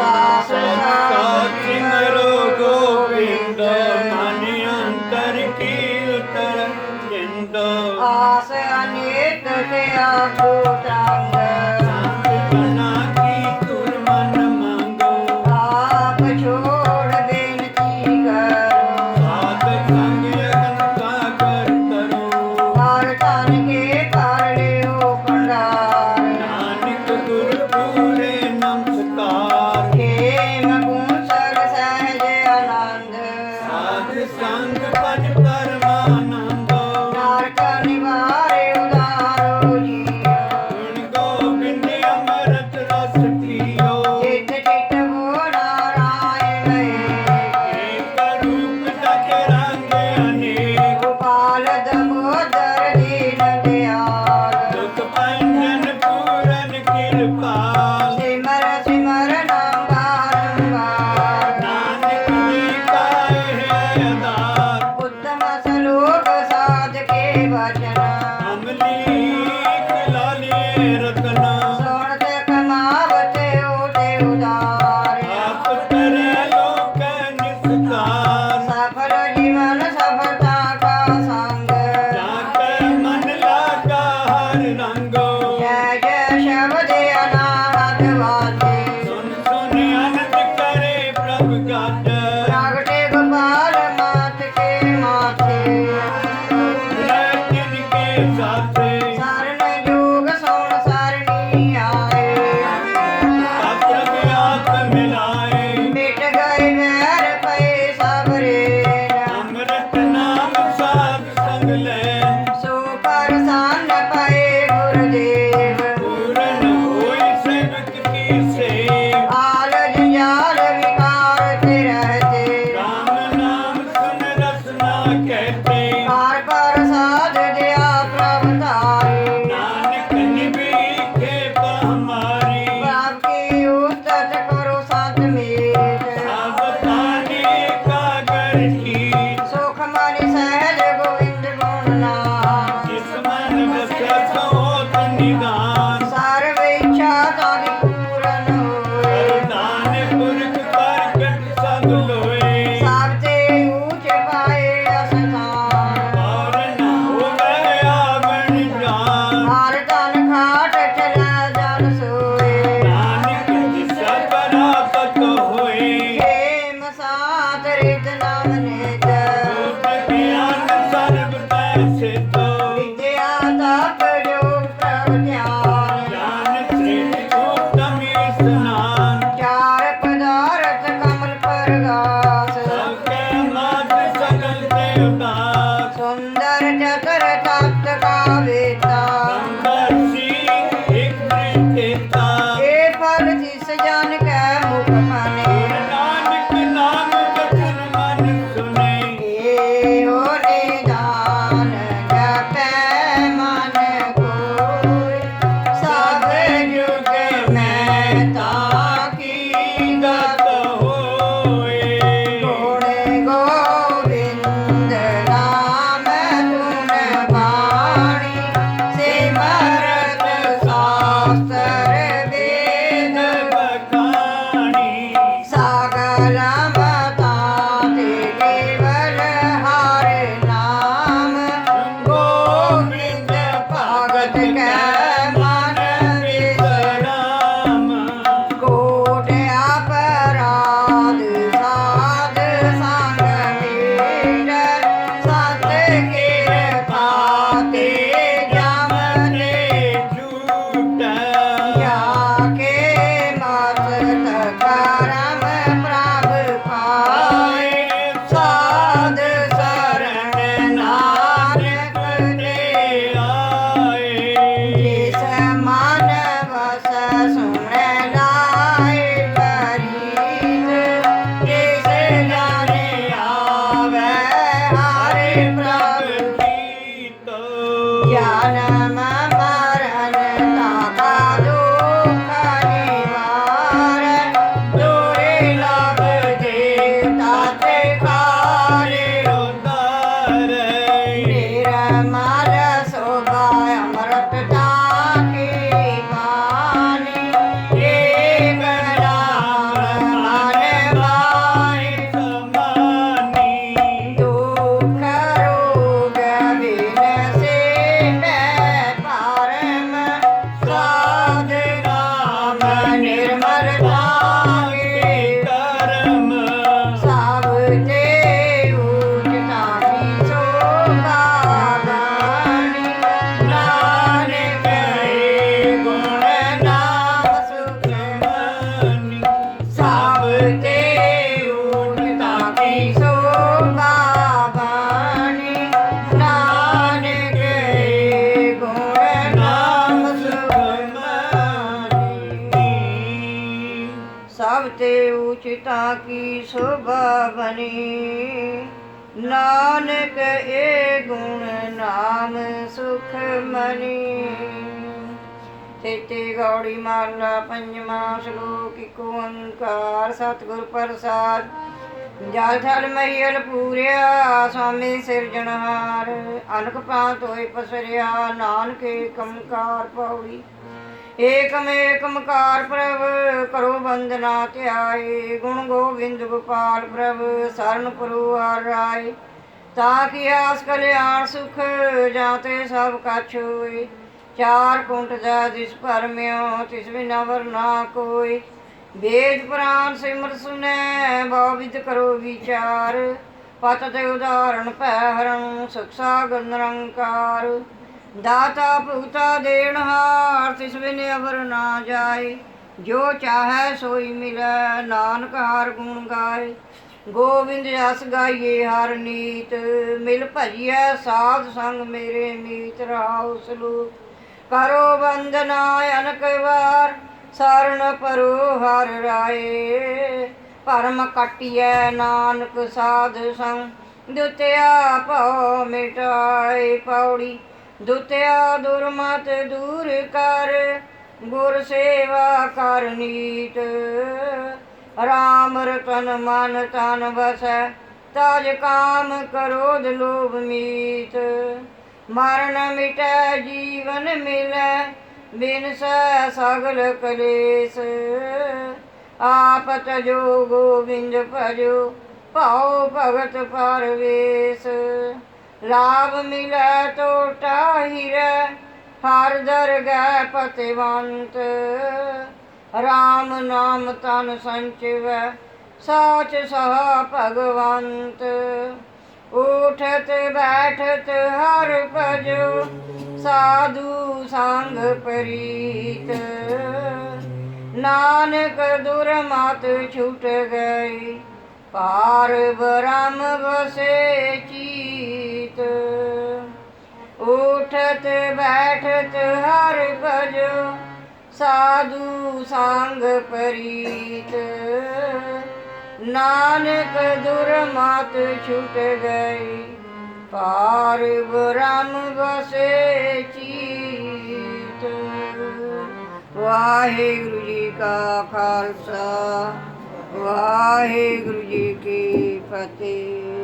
啊的面啊。ਉਚਿਤਾ ਕੀ ਸ਼ੋਭਾ ਬਣੀ ਨਾਨਕ ਏ ਗੁਣ ਨਾਮ ਸੁਖ ਮਨੀ ਤੇਤੇ ਗੌੜੀ ਮਾਲਾ ਪੰਜਵਾਂ ਸ਼ਲੋਕ ਇੱਕ ਓੰਕਾਰ ਸਤਿਗੁਰ ਪ੍ਰਸਾਦ ਜਲ ਥਲ ਮਹੀਲ ਪੂਰਿਆ ਸਵਾਮੀ ਸਿਰਜਣਹਾਰ ਅਨਕ ਪ੍ਰਾਂਤ ਹੋਏ ਪਸਰਿਆ ਨਾਨਕੇ ਕੰਕਾਰ ਪੌੜੀ ਏਕਮ ਕਾਰ ਪ੍ਰਭ, ਕਰੋ ਬੰਦਨਾ ਧਿਆਏ, ਗੁਣ ਗੋਬਿੰਦ ਗੋਪਾਲ ਪ੍ਰਭ, ਸਰਨ ਪੁਰੂ ਹਰ ਰਾਏ। ਤਾਂ ਕਿ ਆਸ ਕਲਿਆਣ ਸੁਖ ਜਾਤੇ ਸਭ ਕਛ ਹੋਏ। ਚਾਰ ਕੁੰਟ ਦਾ ਦਿਸ ਭਰਮਿਓ ਤਿਸ ਬਿਨਾ ਵਰਨਾ ਕੋਈ ਵੇਦ ਪੁਰਾਨ ਸਿਮਰ ਸੁਨੈ ਬਾਵਿਦ ਕਰੋ ਵਿਚਾਰ। ਪਤ ਤੇ ਉਦਾਹਰਣ ਭੈ ਹਰਣ ਸੁਖ ਸਾਗਰ ਨਿਰੰਕਾਰ। ਦਾਤਾ ਭੁਗਤਾ ਦੇਣਹਾਰ ਤਿਸ ਬਿਨ ਅਵਰ ਨਾ ਜਾਏ। ਜੋ ਚਾਹੈ ਸੋਈ ਮਿਲੈ, ਨਾਨਕ ਹਰ ਗੁਣ ਗਾਏ। ਗੋਬਿੰਦ ਜਸ ਗਾਈਏ ਹਰ ਨੀਤ, ਮਿਲ ਭਜੀਐ ਸਾਧ ਸੰਗ ਮੇਰੇ ਮੀਤ ਰਾਉ ਸਲੂਕ ਕਰੋ ਬੰਦਨਾ ਅਨਕ ਵਾਰ ਸਰਣ ਪਰੋ ਹਰ ਰਾਏ। ਭਰਮ ਕਟਿਐ ਨਾਨਕ ਸਾਧ ਸੰਗ, ਦੁਤਿਆ ਭਉ ਮਿਟਾਏ ਪੌੜੀ। ਦੁਤਿਆ ਦੁਰਮਤ ਦੂਰ ਕਰ, ਗੁਰ ਸੇਵਾ ਕਰ ਨੀਤ। ਰਾਮ ਰਤਨ ਮਨ ਤਨ ਵਸੈ, ਤਾਜ ਕਾਮ ਕਰੋਧ ਲੋਭ ਮੀਤ। ਮਰਨ ਮਿਟੈ, ਜੀਵਨ ਮਿਲੈ, ਬਿਨ ਸੈ ਸਗਲ ਕਲੇਸ਼। ਆਪਤ ਜੋ ਗੋਬਿੰਦ ਭਜੋ, ਭਾਉ ਭਗਤ ਪਰਵੇਸ਼। ਲਾਭ ਮਿਲੈ ਟੋਟਾ ਹੀਰੈ, ਹਰ ਦਰਗਹਿ ਪਤਿਵੰਤ। ਰਾਮ ਨਾਮ ਤਨ ਸੰਚਿਵੈ, ਸਾਚ ਸਹਾ ਭਗਵੰਤ। ਉਠਤ ਬੈਠਤ ਹਰ ਭਜੋ, ਸਾਧੂ ਸੰਗ ਪ੍ਰੀਤ। ਨਾਨਕ ਦੁਰਮਤ ਛੁਟ ਗਈ ਪਾਰ ਬ੍ਰਹਮ ਵਸੇ ਚੀਤ। ਉਠਤ ਬੈਠਤ ਹਰ ਭਜੋ, ਸਾਧੂ ਸੰਗ ਪ੍ਰੀਤ। ਨਾਨਕ ਦੁਰਮਤ ਛੁਟ ਗਈ ਪਾਰ ਬ੍ਰਹਮ ਵਸੇ ਚੀਤ। ਵਾਹਿਗੁਰੂ ਜੀ ਕਾ ਖਾਲਸਾ, ਵਾਹਿਗੁਰੂ ਜੀ ਕੀ ਫਤਿਹ।